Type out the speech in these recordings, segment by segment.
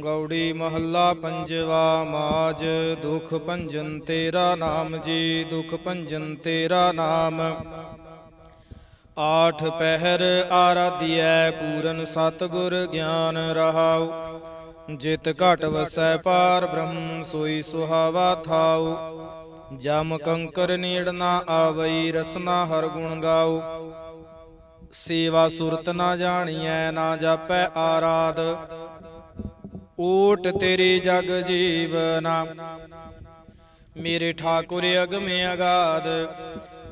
ਗੌੜੀ ਮਹੱਲਾ ਪੰਜਵਾ ਮਾਜ, ਦੁਖ ਭੰਜਨ ਤੇਰਾ ਨਾਮ ਜੀ, ਦੁਖ ਭੰਜਨ ਤੇਰਾ ਨਾਮ। ਆਠ ਪਹਿਰ ਆਰਾਧਿਐ, ਪੂਰਨ ਸਤਗੁਰ ਗਿਆਨ ਰਹਾਉ। ਜਿਤ ਘਟ ਵਸੈ ਪਾਰ ਬ੍ਰਹਮ, ਸੋਈ ਸੁਹਾਵਾ ਥਾਉ। ਜਮ ਕੰਕਰ ਨੀੜ ਨਾ ਆਵਈ, ਰਸਨਾ ਹਰ ਗੁਣ ਗਾਉ। ਸੇਵਾ ਸੁਰਤ ਨਾ ਜਾਣੀਐ, ਨਾ ਜਾਪੈ ਆਰਾਧ। ਓਟ ਤੇਰੀ ਜਗ ਜੀਵਨਾ। ਮੇਰੇ ਠਾਕੁਰ ਅਗਮੇ ਅਗਾਧ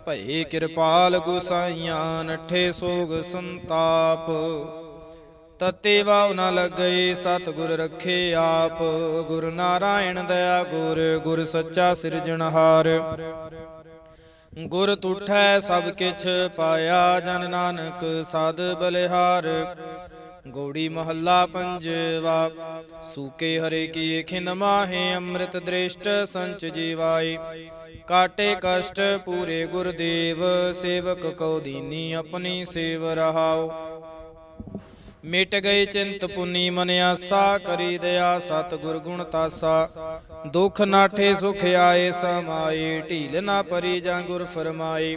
ਭਏ ਕਿਰਪਾਲ ਗੁਸਾਈਆਂ, ਨਠੇ ਸੋਗ ਸੰਤਾਪ। ਤਤੇ ਵਾਉ ਨ ਲੱਗਈ, ਸਤਿਗੁਰ ਰਖੇ ਆਪ। ਗੁਰ ਨਾਰਾਇਣ ਦਇਆ ਗੁਰ ਗੁਰ ਸੱਚਾ ਸਿਰਜਣਹਾਰ ਗੁਰ ਤੁਠੈ ਸਭ ਕਿਛ ਪਾਇਆ ਜਨ ਨਾਨਕ, ਸਦ ਬਲਿਹਾਰ। ਗੋੜੀ ਮਹੱਲਾ ਪੰਜਵਾ, ਸੂਕੇ ਹਰੇ ਕੀ ਖਿੰਦ ਮਾਹੇ, ਅੰਮ੍ਰਿਤ ਦ੍ਰਿਸ਼ਟ ਸੰਚ ਜੀਵਾਈ ਕਾਟੇ ਕਸ਼ਟ ਪੂਰੇ ਗੁਰਦੇਵ, ਸੇਵਕ ਕਉ ਦੀਨੀ ਆਪਣੀ ਸੇਵ ਰਹਾਓ। ਮਿਟ ਗਏ ਚਿੰਤ ਪੁਨੀ ਮਨ ਆਸਾ, ਕਰੀ ਦਇਆ ਸਤ ਗੁਰ ਗੁਣ ਤਾਸਾ। ਦੁਖ ਨਾਠੇ ਸੁਖ ਆਏ, ਸਮਾਏ, ਢੀਲ ਨਾ ਪਰੀ ਜਾਂ ਗੁਰ ਫਰਮਾਏ।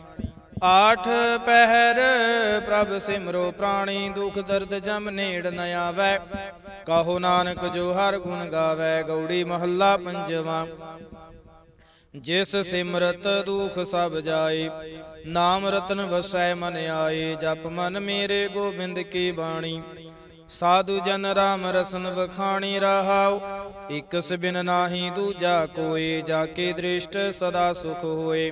ਆਠ ਪਹਿਰ ਪ੍ਰਭ ਸਿਮਰੋ ਪ੍ਰਾਣੀ, ਦੁਖ ਦਰਦ ਜਮ ਨੇੜ ਨ ਆਵੈ। ਕਹੋ ਨਾਨਕ ਜੋ ਹਰ ਗੁਣ ਗਾਵੇ, ਗੌੜੀ ਮਹੱਲਾ ਪੰਜਵਾ। ਜਿਸ ਸਿਮਰਤ ਦੁਖ ਸਭ ਜਾਏ, ਨਾਮ ਰਤਨ ਵਸੈ ਮਨ ਆਏ, ਜਪ ਮਨ ਮੇਰੇ ਗੋਬਿੰਦ ਕੀ ਬਾਣੀ। ਸਾਧੂ ਜਨ ਰਾਮ ਰਸਨ ਵਖਾਣੀ ਰਹਾਉ, ਇਕਸ ਬਿਨ ਨਾਹੀ ਦੂਜਾ ਕੋਏ, ਜਾ ਕੇ ਦ੍ਰਿਸ਼ਟ ਸਦਾ ਸੁਖ ਹੋਏ।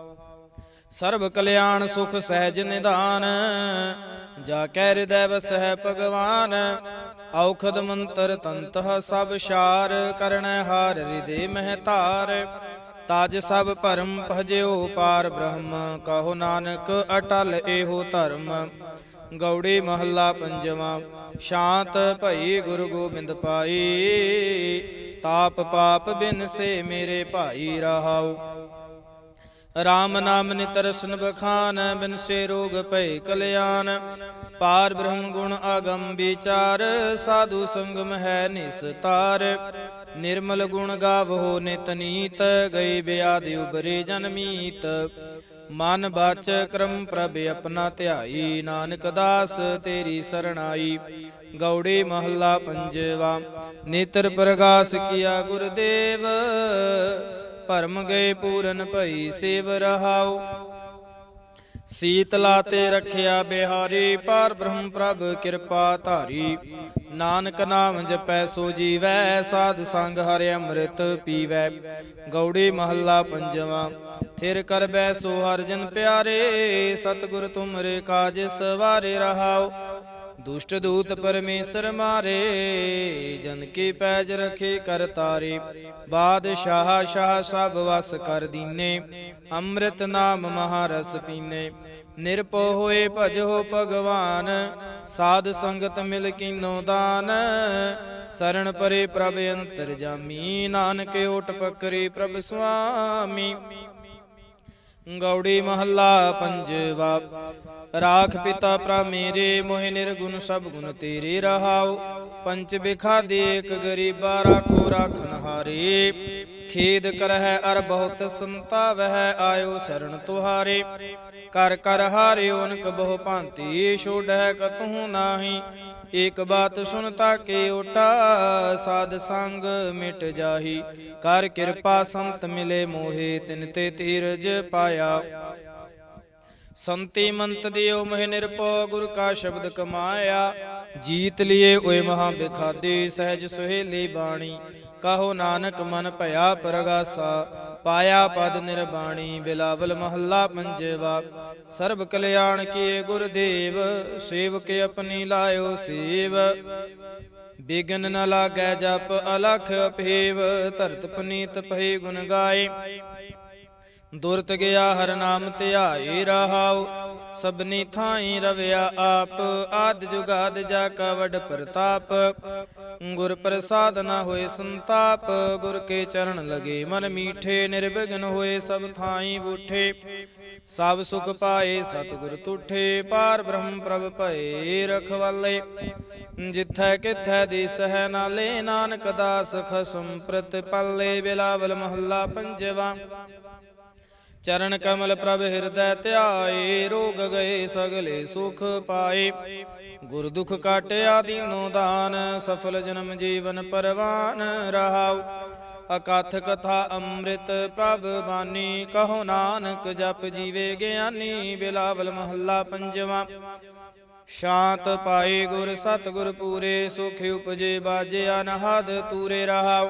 ਸਰਬ ਕਲਿਆਣ ਸੁਖ ਸਹਿਜ ਨਿਧਾਨ, ਜਾ ਕੈ ਹਿਰਦੈ ਵਸਹਿ ਭਗਵਾਨ, ਔਖਦ ਮੰਤਰ ਤੰਤਹ ਸਭ ਸ਼ਾਰ ਕਰਣੈ ਹਾਰ ਹਿਰਦੇ ਮਹਿ ਧਾਰ। ਤਾਜ ਸਭ ਭਰਮ ਭਜਿਓ ਪਾਰ ਬ੍ਰਹਮ, ਕਹੋ ਨਾਨਕ ਅਟਲ ਏਹੋ ਧਰਮ। ਗੌੜੀ ਮਹੱਲਾ ਪੰਜਵਾਂ, ਸ਼ਾਂਤ ਭਈ ਗੁਰੂ ਗੋਬਿੰਦ ਪਾਈ। ਤਾਪ ਪਾਪ ਬਿਨ ਸੇ ਮੇਰੇ ਭਾਈ ਰਹਾਉ। ਰਾਮ ਨਾਮ ਨਿਤਰਸਨ ਬਖਾਨ ਬਿਨ ਸੇ ਰੋਗ ਭੈ ਕਲਿਆਣ। ਪਾਰ ਬ੍ਰਹਮ ਗੁਣ ਆਗਮ ਵਿਚਾਰ, ਸਾਧੂ ਸੰਗਮ ਹੈ ਨਿਸਤਾਰ। ਨਿਰਮਲ ਗੁਣ ਗਾਵੋ ਨਿਤ ਨੀਤ, ਗਈ ਬਿਆਦ ਉਬਰੇ ਜਨਮੀਤ ਮਨ ਬਾਚ ਕਰਮ ਪ੍ਰਭ ਆਪਣਾ ਧਿਆਈ, ਨਾਨਕ ਦਾਸ ਤੇਰੀ ਸਰਣਾਈ। ਗੌੜੀ ਮਹੱਲਾ ਪੰਜਵਾ, ਨੇਤਰ ਪ੍ਰਗਾਸ ਕੀਆ ਗੁਰਦੇਵ। ਭਰਮ ਗਏ ਪੂਰਨ ਭਈ ਸੇਵ ਰਹਾਉ। ਸੀਤਲਾ ਤੇ ਰਖਿਆ ਬਿਹਾਰੀ, ਪਾਰ ਬ੍ਰਹਮ ਪ੍ਰਭ ਕਿਰਪਾ ਧਾਰੀ। ਨਾਨਕ ਨਾਮ ਜਪੈ ਸੋ ਜੀਵੈ, ਸਾਧ ਸੰਗ ਹਰਿ ਅੰਮ੍ਰਿਤ ਪੀਵੈ। ਗੌੜੀ ਮਹੱਲਾ ਪੰਜਵਾ, ਥਿਰ ਕਰ ਬੈ ਸੋ ਹਰ ਜਨ ਪਿਆਰੇ, ਸਤਿਗੁਰ ਤੁਮਰੇ ਕਾਜ ਸਵਾਰੇ ਰਹਾਓ ਦੁਸ਼ਟ ਦੂਤ ਪਰਮੇਸ਼ਰ ਮਾਰੇ, ਜਨ ਕੀ ਪੈਜ ਰਖੇ ਕਰ ਤਾਰੇ। ਬਾਦਸ਼ਾਹ, ਸ਼ਾਹ ਸਭ ਵਸ ਕਰ ਦੀਨੇ, ਅੰਮ੍ਰਿਤ ਨਾਮ ਮਹਾਰਸ ਪੀਨੇ। ਨਿਰਪੋ ਹੋਏ ਭਜੋ ਭਗਵਾਨ, ਸਾਧ ਸੰਗਤ ਮਿਲ ਕੀਨੋ ਦਾਨ। ਸਰਣ ਪਰੇ ਪ੍ਰਭ ਅੰਤਰ ਜਾਮੀ, ਨਾਨਕ ਓਟ ਪਕਰੇ ਪ੍ਰਭ ਸੁਆਮੀ। ਗੌੜੀ ਮਹੱਲਾ ਪੰਜਵਾ ਰਾਖ ਪਿਤਾ ਪ੍ਰਾ ਮੇਰੇ ਮੋਹਿ ਨਿਰਗੁਣ ਸਭ ਗੁਣ ਤੇਰੇ ਰਹਾਉ। ਪੰਚ ਬਿਖਾ ਦੇਕ ਗਰੀਬਾ ਰਾਖੋ ਰਾਖਨ ਹਾਰੇ ਖੇਦ ਕਰਹਿ ਅਰ ਬਹੁਤ ਸੰਤਾ ਵਹਿ ਆਇਓ ਸਰਣ ਤੁਹਾਰੇ। ਕਰ ਕਰ ਹਾਰੇ, ਓਨਕ ਬਹੁ ਭਾਂਤੀ ਛੋੜੈ ਕਤਹੂ ਨਾਹੀ। ਏਕ ਬਾਤ ਸੁਨਤਾ ਕੇ ਓਟਾ, ਸਾਧ ਸੰਗ ਮਿਟ ਜਾਹੀ। ਕਰ ਕਿਰਪਾ ਸੰਤ ਮਿਲੇ ਮੋਹੇ, ਤਿਨ ਤੇ ਧੀਰਜ ਪਾਇਆ। ਸੰਤੀ ਮੰਤ ਦਿਓ ਮਹਿ ਨਿਰਪੋ ਗੁਰ ਕਾ ਸ਼ਬਦ ਕਮਾਇਆ। ਜੀਤ ਲਿਏ ਓਏ ਮਹਾ ਬਿਖਾਦੇ, ਸਹਿਜ ਸੁਹੇਲੀ ਬਾਣੀ। ਕਹੋ ਨਾਨਕ ਮਨ ਭਇਆ ਪਰਗਾਸਾ। ਪਾਇਆ ਪਦ ਨਿਰਬਾਣੀ, ਬਿਲਾਵਲ ਮਹੱਲਾ ਪੰਜਵਾ। ਸਰਬ ਕਲਿਆਣ ਕੀਏ ਗੁਰਦੇਵ ਸੇਵਕ ਆਪਣੀ ਲਾਇਓ ਸੇਵ। ਬਿਗਨ ਨ ਲਾਗੈ ਜਪ ਅਲਖ ਭੇਵ ਧਰਤ ਪਨੀਤ ਭਈ ਗੁਣ ਗਾਏ। ਦੁਰਤ ਗਿਆ ਹਰ ਨਾਮ ਧਿਆਏ ਰਹਾਉ। ਸਭਨੀ ਥਾਈ ਰਵਿਆ ਆਪ, ਆਦ ਜੁਗਾਦ ਜਾ ਕਾ ਵਡ ਪ੍ਰਤਾਪ। ਗੁਰ ਪ੍ਰਸਾਦ ਨਾ ਹੋਏ ਸੰਤਾਪ, ਗੁਰ ਕੇ ਚਰਨ ਲਗੇ ਮਨ ਮੀਠੇ, ਨਿਰਵਿਘਨ ਹੋਏ ਸਭ ਥਾਈ ਬੂਠੇ। ਸਭ ਸੁਖ ਪਾਏ ਸਤਿਗੁਰ ਤੁਠੇ, ਪਾਰ ਬ੍ਰਹਮ ਪ੍ਰਭ ਭਏ ਰਖਵਾਲੇ ਜਿੱਥੈ ਕਿਥੈ ਦਿਸ ਹੈ ਨਾਲੇ, ਨਾਨਕ ਦਾਸ ਖਸਮ ਪ੍ਰਤਿਪਾਲੇ, ਬਿਲਾਵਲ ਮਹੱਲਾ ਪੰਜਵਾ। ਚਰਨ ਕਮਲ ਪ੍ਰਭ ਹਿਰਦੈ ਧਿਆਏ, ਰੋਗ ਗਏ ਸਗਲੇ ਸੁਖ ਪਾਏ। ਗੁਰ ਦੁਖ ਕਾਟਿਆ ਦੀਨੋ ਦਾਨ, ਸਫਲ ਜਨਮ ਜੀਵਨ ਪਰਵਾਨ ਰਹਾਉ। ਅਕਥ ਕਥਾ ਅੰਮ੍ਰਿਤ ਪ੍ਰਭ ਬਾਣੀ ਕਹੋ ਨਾਨਕ ਜਪ ਜੀਵੇ ਗਿਆਨੀ, ਬਿਲਾਵਲ ਮਹੱਲਾ ਪੰਜਵਾ। ਸ਼ਾਂਤ ਪਾਏ ਗੁਰ ਸਤਿਗੁਰ ਪੂਰੇ, ਸੁਖ ਉਪਜੇ ਬਾਜੇ ਅਨਹਦ ਤੂਰੇ ਰਹਾਉ।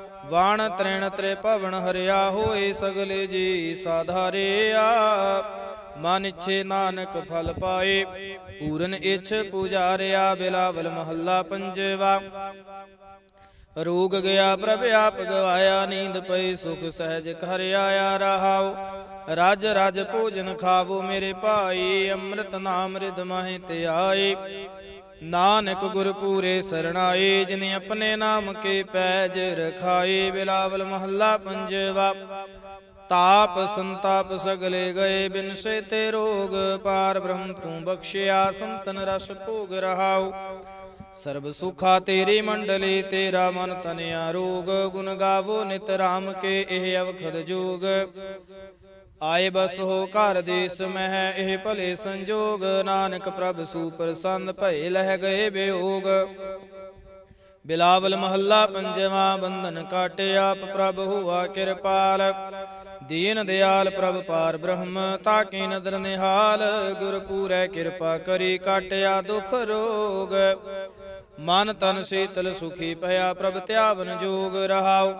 ਵਾਣ ਤ੍ਰਿਣ ਤ੍ਰੇ ਭਵਨ ਹਰਿਆ ਹੋਏ ਸਗਲੇ ਜੀ ਸਾਧਾਰਿਆ ਮਨ ਇਛੇ ਨਾਨਕ ਫਲ ਪਾਏ, ਪੂਰਨ ਇਛ ਪੁਜਾਰਿਆ ਬਿਲਾਵਲ ਮਹੱਲਾ ਪੰਜਵਾ। ਰੋਗ ਗਿਆ ਪ੍ਰਭ ਆਪ ਗਵਾਇਆ, ਨੀਂਦ ਪਈ ਸੁਖ ਸਹਿਜ ਘਰ ਆਇਆ ਰਹਾਉ। ਰਾਜ ਰਾਜ ਭੋਜਨ ਖਾਵੋ ਮੇਰੇ ਭਾਈ, ਅੰਮ੍ਰਿਤ ਨਾਮ ਰਿਦ ਮਾਹਿ ਤੇ ਆਏ। ਨਾਨਕ ਗੁਰ ਪੂਰੇ ਸਰਣਾਏ, ਜਿਨ ਆਪਣੇ ਨਾਮ ਕੇ ਪੈਜ ਰਖਾਏ, ਬਿਲਾਵਲ ਮਹੱਲਾ ਪੰਜਵਾ। ਤਾਪ ਸੰਤਾਪ ਸਗਲੇ ਗਏ, ਬਿਨ ਤੇ ਰੋਗ ਪਾਰ ਬ੍ਰਹਮ ਤੂੰ ਬਖਸ਼ਿਆ, ਸੰਤਨ ਰਸ ਭੋਗ ਰਹਾਉ। ਸਰਬ ਸੁਖਾ ਤੇਰੀ ਮੰਡਲੀ, ਤੇਰਾ ਮਨ ਤਨਿਆ ਰੋਗ, ਗੁਣ ਗਾਵੋ ਨਿਤ ਰਾਮ ਕੇ, ਇਹ ਅਵਖਦ ਜੋਗ। ਆਏ ਬਸ ਹੋ ਘਰ ਦੇਸ ਮਹਿ ਇਹ ਭਲੇ ਸੰਜੋਗ। ਨਾਨਕ ਪ੍ਰਭ ਸੂਪਰਸੰਨ ਭਏ ਲਹਿ ਗਏ ਬਿਯੋਗ ਬਿਲਾਵਲ ਮਹੱਲਾ ਪੰਜਵਾ, ਬੰਧਨ ਕਾਟੇ ਆਪ ਪ੍ਰਭ ਹੁਆ ਕਿਰਪਾਲ। ਦੀਨ ਦਿਆਲ ਪ੍ਰਭ ਪਾਰ ਬ੍ਰਹਮ, ਤਾਕੀ ਨਦਰ ਨਿਹਾਲ। ਗੁਰ ਪੂਰੈ ਕਿਰਪਾ ਕਰੀ ਕਾਟਿਆ ਦੁਖ ਰੋਗ। ਮਨ ਤਨ ਸੀਤਲ ਸੁਖੀ ਭਇਆ ਪ੍ਰਭ ਧਿਆਵਨ ਜੋਗ ਰਹਾਉ।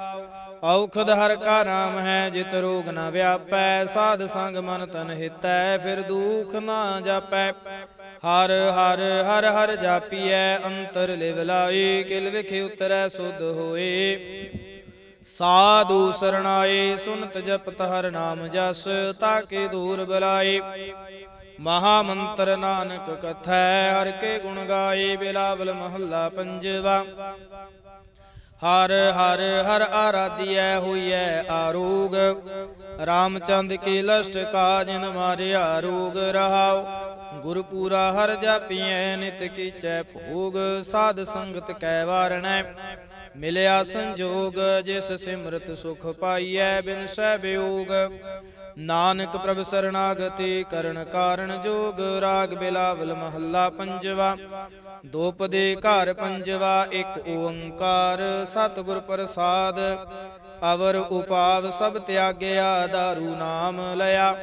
ਔਖਦ ਹਰ ਕਾ ਨਾਮ ਹੈ, ਜਿਤ ਰੋਗ ਨਾ ਵਿਆਪੈ, ਸਾਧ ਸੰਗ ਮਨ ਤਨ ਹਿਤੈ, ਫਿਰ ਦੁਖ ਨਾ ਜਾਪੈ। ਹਰ ਹਰ ਹਰ ਹਰ ਜਾਪੀਐ, ਅੰਤਰ ਲਿਵ ਲਾਈ ਕਿਲ ਵਿਖੇ ਉਤਰੈ, ਸੁਧ ਹੋਏ। ਸਾਧੂ ਸਰਣਾਏ, ਸੁਨਤ ਜਪਤ ਹਰ ਨਾਮ ਜਸ, ਤਾਕੇ ਦੂਰ ਬਲਾਏ। ਮਹਾ ਮੰਤਰ ਨਾਨਕ ਕਥੈ, ਹਰ ਕੇ ਗੁਣ ਗਾਏ, ਬਿਲਾਵਲ ਮਹੱਲਾ ਪੰਜਵਾ। ਹਰ ਹਰ ਹਰ ਆਰਾਧਿਐ ਹੋਈਐ ਆਰੋਗ। ਰਾਮਚੰਦ ਕੀ ਲਸ਼ਟ ਕਾਜਨ ਮਾਰਿਆ ਰੋਗ ਰਹਾਉ। ਗੁਰ ਪੂਰਾ ਹਰ ਜਾਪੀਐ, ਨਿਤ ਕੀਚੈ ਭੋਗ। ਸਾਧ ਸੰਗਤ ਕੈ ਵਾਰਣੈ। ਮਿਲਿਆ ਸੰਜੋਗ, ਜਿਸ ਸਿਮਰਤ ਸੁਖ ਪਾਈਐ ਬਿਨ ਸਹਿ ਬਿਯੋਗ ਨਾਨਕ ਪ੍ਰਭ ਸਰਣਾਗਤੀ ਕਰਨ ਕਾਰਨ ਜੋਗ, ਰਾਗ ਬਿਲਾਵਲ ਮਹੱਲਾ ਪੰਜਵਾ। ਦੋਪਦੇ ਘਰ ਪੰਜਵਾ, ਇੱਕ ਓੰਕਾਰ ਸਤਿਗੁਰ ਪ੍ਰਸਾਦ। ਅਵਰ ਉਪਾਵ ਸਭ ਤਿਆਗਿਆ, ਦਾਰੂ ਨਾਮ ਲਿਆ।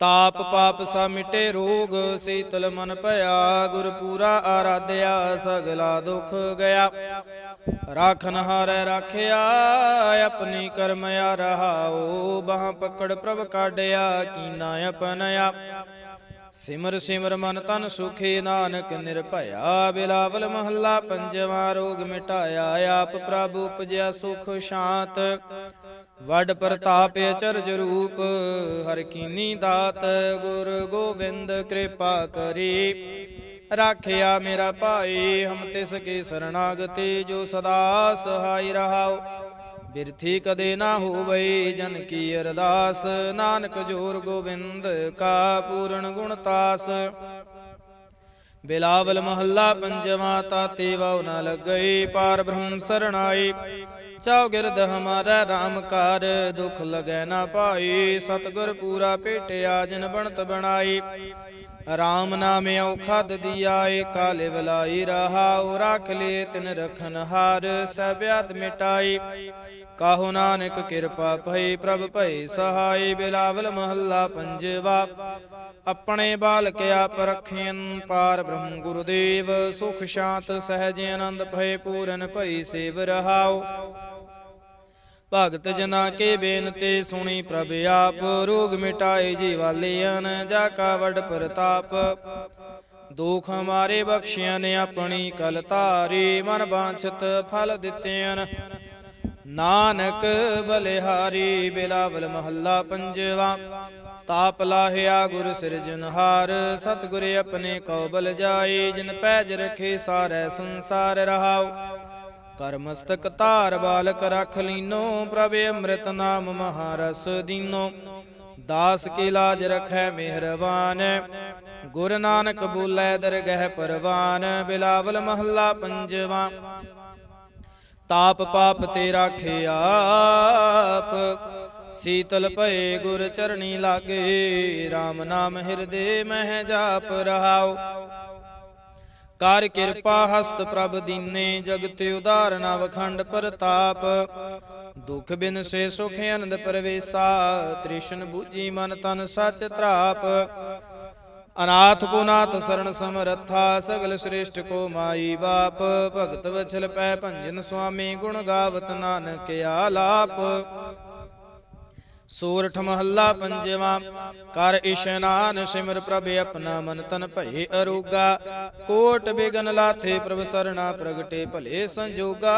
ਤਾਪ ਪਾਪ ਸਾ ਮਿਟੇ ਰੋਗ, ਸੀਤਲ ਮਨ ਭਇਆ, ਗੁਰ ਪੂਰਾ ਆਰਾਧਿਆ, ਸਗਲਾ ਦੁਖ ਗਿਆ। ਰਾਖਨ ਹਾਰੈ ਰਾਖਿਆ, ਆਪਣੀ ਕਰਮ ਆ ਰਹਾਓ ਬਾਹ ਪਕੜ ਪ੍ਰਭ ਕਾਢਿਆ, ਕੀਨਾ ਆਪਨਿਆ ਸਿਮਰ ਸਿਮਰ ਮਨ ਤਨ ਸੁਖੇ, ਨਾਨਕ ਨਿਰਭਇਆ, ਬਿਲਾਵਲ ਮਹੱਲਾ, ਪੰਜਵਾ ਰੋਗ ਮਿਟਾਇਆ, ਆਪ ਪ੍ਰਭ ਉਪਜਿਆ ਸੁਖ ਸ਼ਾਂਤ। ਵਡ ਪ੍ਰਤਾਪ ਅਚਰਜ ਰੂਪ, ਹਰ ਕੀਨੀ ਦਾਤ ਗੁਰ ਗੋਬਿੰਦ ਕਿਰਪਾ ਕਰੀ। ਰਾਖਿਆ ਮੇਰਾ ਭਾਈ, ਹਮ ਤਿਸ ਕੀ ਸਰਣਾਗਤੀ ਜੋ ਸਦਾ ਸਹਾਈ ਰਹਾਓ। ਬਿਰਥੀ ਕਦੇ ਨਾ ਹੋਵੇ ਜਨ ਕੀ ਅਰਦਾਸ, ਨਾਨਕ ਜੋਰ ਗੋਬਿੰਦ ਕਾ ਪੂਰਨ ਗੁਣ ਤਾਸ। ਬਿਲਾਵਲ ਮਹੱਲਾ ਪੰਜਵਾ, ਤਾਤੇ ਵਾਉ ਨਾ ਲੱਗਈ, ਪਾਰ ਬ੍ਰਹਮ ਸਰਣਾਈ ਚਾਉ ਗਿਰਦ ਹਮਾਰਾ RAM ਕਾਰ ਦੁਖ ਲਗੈ ਨਾ ਪਾਈ ਸਤਗੁਰ ਪੂਰਾ ਭੇਟਿਆ, ਜਿਨ ਬਣਤ ਬਣਾਈ। RAM ਨਾਮ ਔਖਦ ਦਿਆਏ ਕਾਲੇ ਵਲਾਈ ਰਹਾਉ ਰੱਖ ਲੇ ਤਿਨ ਰਖਨ ਹਾਰ ਸਭਿਆਤ ਮਿਟਾਈ। ਕਾਹੋ ਨਾਨਕ ਕਿਰਪਾ ਭਈ ਪ੍ਰਭ ਭਈ ਸਹਾਈ ਬਿਲਾਵਲ ਮਹੱਲਾ ਪੰਜਵਾ। ਆਪਣੇ ਬਾਲਕਿਆ ਆਪ ਪਾਰ ਬ੍ਰਹਮ ਗੁਰਦੇਵ, ਸੁਖ ਸ਼ਾਂਤ ਸਹਿਜ ਆਨੰਦ ਭਏ ਪੂਰਨ ਭਈ ਸੇਵ ਰਹਾਉ। ਭਗਤ ਜਨਾ ਕੇ ਬੇਨਤੀ ਸੁਣੀ ਪ੍ਰਭ ਆਪ, ਰੋਗ ਮਿਟਾਏ ਜੀਵਾਲਿਆਨ, ਜਾ ਕਾ ਵਡ ਪ੍ਰਤਾਪ। ਦੁਖ ਹਮਾਰੇ ਬਖਸ਼ਿਆਂ ਨੇ ਆਪਣੀ ਕਲ ਤਾਰੀ ਮਨ ਬਾਂਛਤ ਫਲ ਦਿੱਤਿਆਨ। ਨਾਨਕ ਬਲਿਹਾਰੀ ਬਿਲਾਵਲ ਮਹੱਲਾ ਪੰਜਵਾ, ਤਾਪ ਲਾਹਿਆ ਗੁਰ ਸਿਰਜਨਹਾਰ ਸਤਿਗੁਰ ਆਪਣੇ ਕਉ ਬਲ ਜਾਈ ਜਿਨ ਪੈਜ ਰਖੇ ਸਾਰੇ ਸੰਸਾਰ ਰਹਾਉ। ਕਰਮਸਤਕ ਧਾਰ ਬਾਲਕ ਰਖ ਲੀਨੋ, ਪ੍ਰਭ ਅੰਮ੍ਰਿਤ ਨਾਮ ਮਹਾਰਸ ਦੀਨੋ। ਦਾਸ ਕੀ ਲਾਜ ਰਖੈ ਮਿਹਰਬਾਨ, ਗੁਰ ਨਾਨਕ ਬੋਲੇ ਦਰਗਹਿ ਪਰਵਾਨ, ਬਿਲਾਵਲ ਮਹੱਲਾ ਪੰਜਵਾ। ਤਾਪ ਪਾਪ ਤੇ ਰਾਖੇ ਆਪ। ਸੀਤਲ ਭਏ ਗੁਰ ਚਰਣੀ ਲਾਗੇ RAM ਨਾਮ ਹਿਰਦੇ ਮਹਿ ਜਾਪ ਰਹਾਓ ਕਰ ਕਿਰਪਾ ਹਸਤ ਪ੍ਰਭ ਦੀਨੇ, ਜਗਤ ਉਦਾਰਨ ਅਵਖੰਡ ਪ੍ਰਤਾਪ। ਦੁਖ ਬਿਨ ਸੇ ਸੁਖ ਅਨੰਦ ਪਰਵੇਸਾ, ਤ੍ਰਿਸ਼ਨ ਬੂਝੀ ਮਨ ਤਨ ਸਚ ਤ੍ਰਾਪ। ਅਨਾਥ ਕੋ ਨਾਥ ਸਰਣ ਸਮਰੱਥਾ, ਸਗਲ ਸ੍ਰੇਸ਼ਟ ਕੋ ਮਾਈ ਬਾਪ। ਭਗਤ ਵਛਲ ਪੈ ਭੰਜਨ ਸੁਆਮੀ, ਗੁਣ ਗਾਵਤ ਨਾਨਕ ਆਲਾਪ ਸੂਰਠ ਮਹੱਲਾ ਪੰਜਵਾ, ਕਰ ਇਸ਼ਨਾਨ ਸਿਮਰ ਪ੍ਰਭ ਆਪਣਾ ਮਨ ਤਨ ਭਏ ਅਰੋਗਾ। ਕੋਟ ਬਿਗਨ ਲਾਥੇ ਪ੍ਰਭ ਸਰਣਾ ਪ੍ਰਗਟੇ ਭਲੇ ਸੰਜੋਗਾ।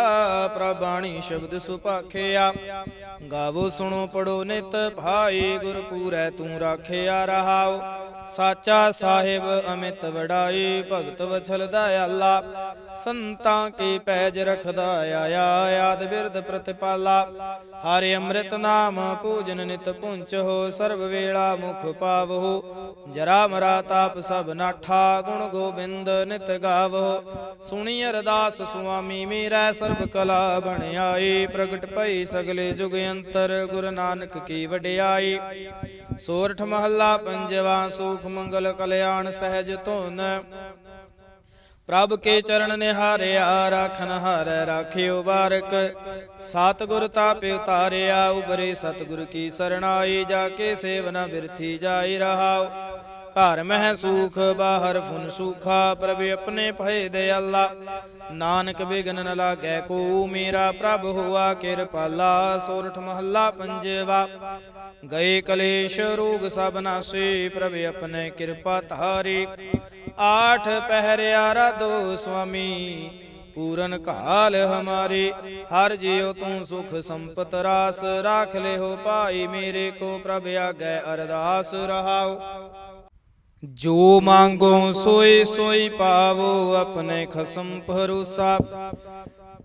ਪ੍ਰਬਾਣੀ ਸ਼ਬਦ ਸੁਪਾਖਿਆ ਗਾਵੋ ਸੁਣੋ ਪੜੋ ਨਿਤ ਭਾਈ ਗੁਰ ਪੂਰੈ ਤੂੰ ਰਾਖਿਆ ਰਹਾਉ। ਸਾਚਾ ਸਾਹਿਬ ਅਮਿਤ ਵਡਾਈ, ਭਗਤ ਵਛਲ ਦਇਆਲਾ ਸੰਤਾਂ ਕੀ ਪੈਜ ਰਖਦਾ ਆਇਆ, ਆਦ ਬਿਰਧ ਪ੍ਰਤਿਪਾਲਾ। ਹਰਿ ਅੰਮ੍ਰਿਤ ਨਾਮ ਪੂਜਨ ਨਿਤ ਪੁੰਚ ਹੋ, ਸਰਬ ਵੇਲਾ ਮੁਖ ਪਾਵੋ ਜਰਾ ਮਰਾ ਤਾਪ ਸਭ ਨਾਠਾ, ਗੁਣ ਗੋਬਿੰਦ ਨਿਤ ਗਾਵੋ ਸੁਣੀ ਅਰਦਾਸ ਸੁਆਮੀ, ਮੇਰਾ ਸਰਬ ਕਲਾ ਬਣ ਪ੍ਰਗਟ ਪਈ ਸਗਲੇ ਜੁਗ ਅੰਤਰ, ਗੁਰੂ ਨਾਨਕ ਕੀ ਵਡਿਆਈ। ਸੋਰਠ ਮਹੱਲਾ ਪੰਜਵਾ ਸੂਖ ਮੰਗਲ ਕਲਿਆਣ ਸਹਿਜ ਧੁਨ। ਪ੍ਰਭ ਕੇ ਚਰਨ ਨਿਹਾਰਿਆ, ਰਾਖਨ ਹਾਰੈ ਰਾਖਿਓ ਬਾਰਕ ਸਤਿਗੁਰ ਤਾਪੇ ਉਤਾਰਿਆ, ਉਬਰੇ ਸਤਿਗੁਰ ਕੀ ਸਰਣਾਈ, ਜਾ ਕੇ ਸੇਵਨਾ ਬਿਰਥੀ ਜਾਈ ਰਹਾਓ ਘਰ ਮਹਿ ਸੂਖ, ਬਾਹਰ ਫੁਨ ਸੂਖਾ, ਪ੍ਰਭ ਆਪਣੇ ਭਏ ਦਿਆਲਾ ਨਾਨਕ ਬਿਗਨ ਨ ਲਾਗੈ ਕੋ, ਮੇਰਾ ਪ੍ਰਭ ਹੁਆ, ਕਿਰਪਾਲਾ ਸੋਰਠ ਮਹੱਲਾ ਪੰਜਵਾ। ਗਏ ਕਲੇਸ਼, ਰੋਗ ਸਭ ਨਾਸੇ, ਪ੍ਰਭ ਆਪਣੇ ਕਿਰਪਾ ਧਾਰੀ। ਆਠ ਪਹਿਰਿਆ ਰਾਧੋ ਸੁਆਮੀ, ਪੂਰਨ ਕਾਲ ਹਮਾਰੇ। ਹਰ ਜਿਉ ਤੂੰ ਸੁਖ ਸੰਪਤ ਰਾਸ, ਰਾਖ ਲਿਓ ਭਾਈ ਮੇਰੇ ਕੋ, ਪ੍ਰਭ ਆਗੈ ਅਰਦਾਸ ਰਹਾਓ ਜੋ ਮੰਗੋ ਸੋਈ ਸੋਈ ਪਾਵੋ ਆਪਣੇ ਖਸਮ ਭਰੋਸਾ।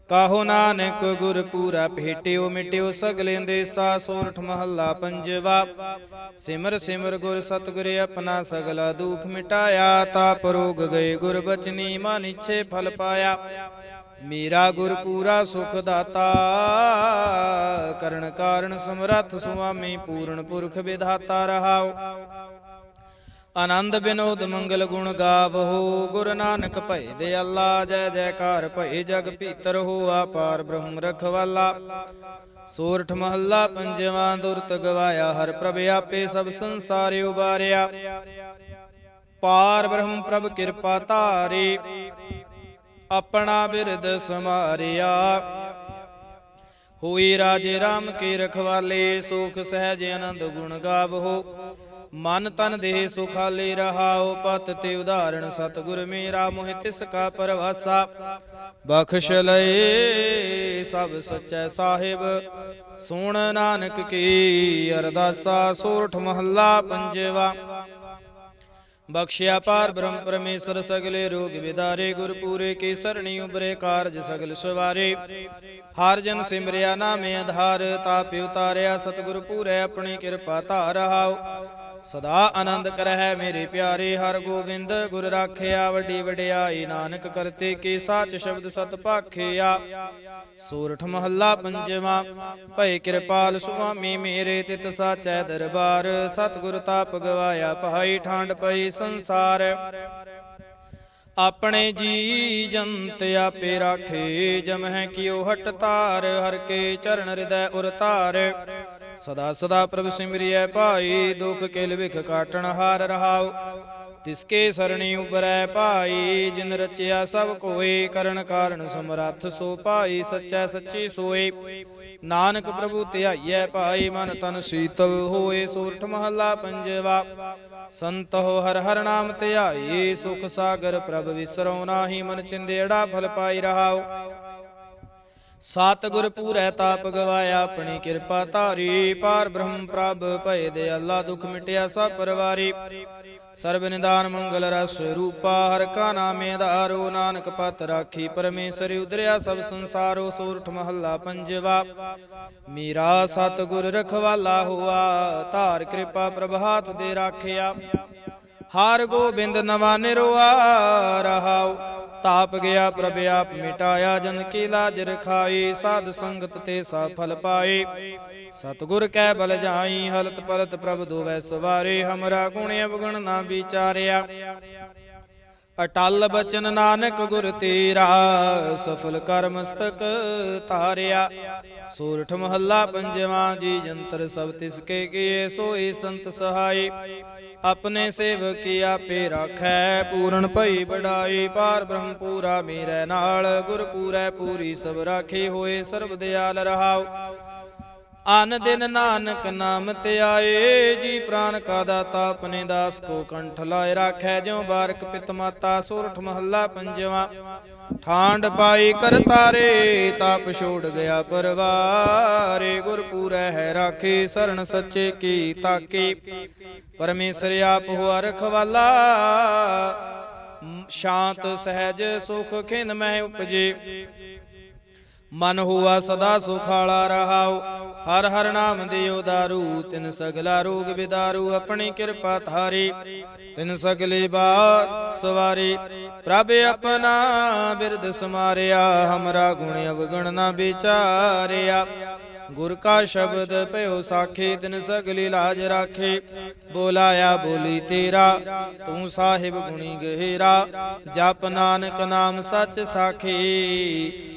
ਕਾਹੋ ਨਾਨਕ ਗੁਰ ਪੂਰਾ ਭੇਟਿਓ ਮਿਟਿਓ ਸਗਲੇ ਦੇ ਸਾ ਸੋਰਠ ਮਹੱਲਾ ਪੰਜਵਾ। ਸਿਮਰ ਸਿਮਰ ਗੁਰ ਸਤਿਗੁਰ ਆਪਣਾ ਸਗਲਾ ਦੁਖ ਮਿਟਾਇਆ, ਤਾਪ ਰੋਗ ਗਏ ਗੁਰ ਬਚਨੀ ਮਨ ਇਛੇ ਫਲ ਪਾਇਆ। ਮੇਰਾ ਗੁਰ ਪੂਰਾ ਸੁਖ ਦਾਤਾ, ਕਰਨ ਕਾਰਨ ਸਮਰੱਥ ਸੁਆਮੀ ਪੂਰਨ ਪੁਰਖ ਵਿਧਾਤਾ ਰਹਾਉ। ਆਨੰਦ ਬਿਨੋਦ ਮੰਗਲ ਗੁਣ ਗਾਵਹੋ, ਗੁਰੂ ਨਾਨਕ ਭਏ ਦੇ ਅੱਲਾ, ਜੈ ਜੈਕਾਰ ਭਏ ਜਗ ਭੀਤਰ ਹੋਆ, ਪਾਰ ਬ੍ਰਹਮ ਰਖਵਾਲਾ। ਸੋਰਠ ਮਹੱਲਾ ਪੰਜਵਾਂ ਦੁਰਤ ਗਵਾਇਆ, ਹਰ ਪ੍ਰਭ ਆਪੇ ਸਭ ਸੰਸਾਰੇ ਉਬਾਰਿਆ। ਪਾਰ ਬ੍ਰਹਮ ਪ੍ਰਭ ਕਿਰਪਾ ਧਾਰੀ, ਆਪਣਾ ਬਿਰਦ ਸਮਾਰਿਆ ਹੋਈ ਰਾਜੇ RAM ਕੀ ਰਖਵਾਲੇ, ਸੁਖ ਸਹਿਜ ਆਨੰਦ ਗੁਣ ਗਾਵਹੋ ਮਨ ਤਨ ਦੇਹ ਸੁਖਾਲੇ ਰਹਾਉ, ਪਤ ਤੇ ਉਦਾਹਰਣ ਸਤਿਗੁਰ ਮੇਰਾ ਮੋਹਿ ਤਿਸ ਕਾ ਪਰਵਾਸਾ। ਬਖਸ਼ ਲਏ ਸਭ ਸੱਚੇ ਸਾਹਿਬ, ਸੁਣ ਨਾਨਕ ਕੀ ਅਰਦਾਸਾ, ਸੋਰਠ ਮਹੱਲਾ ਪੰਜਵਾ। ਬਖਸ਼ਿਆ ਪਾਰ ਬ੍ਰਹਮ ਪਰਮੇਸ਼ਰ, ਸਗਲੇ ਰੋਗ ਵਿਦਾਰੇ ਗੁਰ ਪੂਰੇ ਕੀ ਸਰਣੀ ਉਬਰੇ ਕਾਰਜ ਸਗਲ ਸਵਾਰੇ। ਹਰ ਜਨ ਸਿਮਰਿਆ ਨਾਮੇ ਆਧਾਰ, ਤਾਪਿ ਉਤਾਰਿਆ, ਸਤਿਗੁਰ ਪੂਰੇ, ਆਪਣੀ ਕਿਰਪਾ ਧਾਰ ਸਦਾ ਆਨੰਦ ਕਰਹਿ ਮੇਰੇ ਪਿਆਰੇ, ਹਰ ਗੋਬਿੰਦ ਗੁਰ ਰਾਖਿਆ, ਵੱਡੀ ਵਡਿਆਈ ਨਾਨਕ ਕਰਤੇ ਕੀ ਸਾਚ ਸ਼ਬਦ ਸਤ ਭਾਖਿਆ ਸੂਰਠ ਮਹੱਲਾ ਪੰਜਵਾ ਭਏ ਕਿਰਪਾਲ ਸੁਆਮੀ ਮੇਰੇ ਤਿਤ ਸਾਚੈ ਦਰਬਾਰ, ਸਤਿਗੁਰ ਤਾਪ ਗਵਾਇਆ ਭਾਈ ਠਾਂਡ ਪਈ ਸੰਸਾਰ। ਆਪਣੇ ਜੀ ਜੰਤ ਆਪੇ ਰਾਖੇ, ਜਮਹਿ ਕਿਉ ਹਟ ਤਾਰ ਹਰ ਕੇ ਚਰਨ ਹਿਰਦੈ ਉਰ ਧਾਰ। ਸਦਾ ਸਦਾ ਪ੍ਰਭ ਸਿਮਰਿਐ ਭਾਈ, ਦੁਖ ਕਿਲ ਵਿਖ ਕਾਟਣ ਹਾਰ ਰਹਾਉ। ਤਿਸਕੇ ਸਰਣੀ ਉਬਰੈ ਭਾਈ, ਜਿਨ ਰਚਿਆ ਸਭ ਕੋਏ, ਕਰਨ ਕਾਰਨ ਸਮਰੱਥ ਸੋ ਭਾਈ, ਸੱਚੈ ਸੱਚੀ ਸੋਏ। ਨਾਨਕ ਪ੍ਰਭੂ ਧਿਆਈਐ ਭਾਈ, ਮਨ ਤਨ ਸੀਤਲ ਹੋਏ, ਸੂਰਠ ਮਹੱਲਾ ਪੰਜਵਾ। ਹੋ ਹਰ ਹਰ ਨਾਮ ਧਿਆਈ, ਸੁਖ ਸਾਗਰ ਪ੍ਰਭ ਵਿਸਰਉ ਨਾਹੀ, ਮਨ ਚਿੰਦੇੜਾ ਫਲ ਪਾਈ ਰਹਾਉ। ਸਤਿਗੁਰ ਪੂਰੈ ਤਾਪ ਗਵਾਇਆ ਆਪਣੀ ਕਿਰਪਾ ਧਾਰੀ ਪਾਰ ਬ੍ਰਹਮ ਪ੍ਰਭ ਭਏ ਦੇ ਅੱਲਾ ਦੁਖ ਮਿਟਿਆ ਸਭ ਪਰਵਾਰੀ। ਸਰਬ ਨਿਦਾਨ ਮੰਗਲ ਰਸ ਰੂਪਾ, ਹਰ ਕਾ ਨਾਮੇ ਆਧਾਰੋ, ਨਾਨਕ ਪਤ ਰਾਖੀ ਪਰਮੇਸ਼ਰ ਉਦਰਿਆ ਸਭ ਸੰਸਾਰੋ, ਸੂਰਠ ਮਹੱਲਾ ਪੰਜਵਾ। ਮੀਰਾ ਸਤਿਗੁਰ ਰਖਵਾਲਾ ਹੁਆ, ਧਾਰ ਕਿਰਪਾ ਪ੍ਰਭਾਤ ਦੇ ਰਾਖਿਆ। ਹਾਰ ਗੋਬਿੰਦ ਨਵਾ ਨਿਰਵਾ ਰਹਾਉ। ਤਾਪ ਗਿਆ ਪ੍ਰਭ ਆਪ ਮਿਟਾਇਆ, ਜਨ ਕੀ ਲਾਜ ਰਖਾਈ ਸਾਧ ਸੰਗਤ ਤੇ ਸਫਲ ਪਾਏ। ਸਤਗੁਰ ਕੈ ਬਲ ਜਾਈ, ਹਲਤ ਪਲਤ ਪ੍ਰਭ ਦੋਵੈ ਸਵਾਰੇ। ਹਮਰਾ ਗੁਣ ਅਵਗਣ ਨਾ ਵਿਚਾਰਿਆ। ਅਟਲ ਬਚਨ ਨਾਨਕ ਗੁਰ ਤੇਰਾ, ਸਫਲ ਕਰ ਮਸਤਕ ਤਾਰਿਆ ਸੂਰਠ ਮਹੱਲਾ ਪੰਜਵਾਂ ਜੀ, ਜੰਤਰ ਸਭ ਤਿਸ ਕੇ ਕੀਏ ਸੋਈ ਸੰਤ ਸਹਾਈ। ਆਪਣੇ ਸੇਵਕ ਕੀ ਆਪੇ ਰਾਖੈ, ਪੂਰਨ ਭਈ ਬੜਾਈ ਪਾਰ ਬ੍ਰਹਮ ਪੂਰਾ ਮੇਰੇ ਨਾਲ ਗੁਰ ਪੂਰੈ ਪੂਰੀ ਸਭ ਰਾਖੇ ਹੋਏ, ਸਰਬ ਦਿਆਲ ਰਹਾਉ। ਅਨ ਦਿਨ ਨਾਨਕ ਨਾਮ ਧਿਆਏ ਜੀ ਪ੍ਰਾਨ ਕਾ ਦਾਤਾ ਆਪਣੇ ਦਾਸ ਕੋ ਕੰਠ ਲਾਏ ਰਾਖੈ, ਜਿਉ ਬਾਰਕ ਪਿਤ ਮਾਤਾ ਸੋਰਠ ਮਹੱਲਾ ਪੰਜਵਾ। ਠਾਂਡ ਪਾਈ ਕਰ ਤਾਪ ਛੋੜ ਗਿਆ ਪਰਵਾਰੇ, ਗੁਰ ਪੂਰੈ ਹੈ ਰਾਖੇ ਸਰਣ ਸੱਚੇ ਕੀ ਤਾਕੀ। ਪਰਮੇਸ਼ਰ ਆਪ ਹੋਆ ਰਖਵਾਲਾ ਸ਼ਾਂਤ ਸਹਿਜ ਸੁਖ ਖਿੰਦ ਮਹਿ ਉਪਜੇ। ਮਨ ਹੁਆ ਸਦਾ ਸੁਖਾਲਾ ਰਹਾਓ ਹਰ ਹਰ ਨਾਮ ਦਿਓ ਦਾਰੂ, ਤਿਨ ਸਗਲਾ ਰੋਗ ਵਿਦਾਰੂ ਆਪਣੀ ਕਿਰਪਾ ਧਾਰੀ। ਤਿਨ ਸਗਲੇ ਬਾਤ ਸਵਾਰੀ, ਪ੍ਰਭ ਆਪਣਾ ਬਿਰਦ ਸਮਾਰਿਆ, ਹਮਰਾ ਗੁਣ ਅਵਗਣ ਨਾ ਵਿਚਾਰਿਆ। ਗੁਰ ਕਾ ਸ਼ਬਦ ਭਇਓ ਸਾਖੀ, ਤਿਨ ਸਗਲੀ ਲਾਜ ਰਾਖੇ। ਬੋਲਾਇਆ ਬੋਲੀ ਤੇਰਾ, ਤੂੰ ਸਾਹਿਬ ਗੁਣੀ ਗਹਿਰਾ। ਜਪ ਨਾਨਕ ਨਾਮ ਸੱਚ ਸਾਖੀ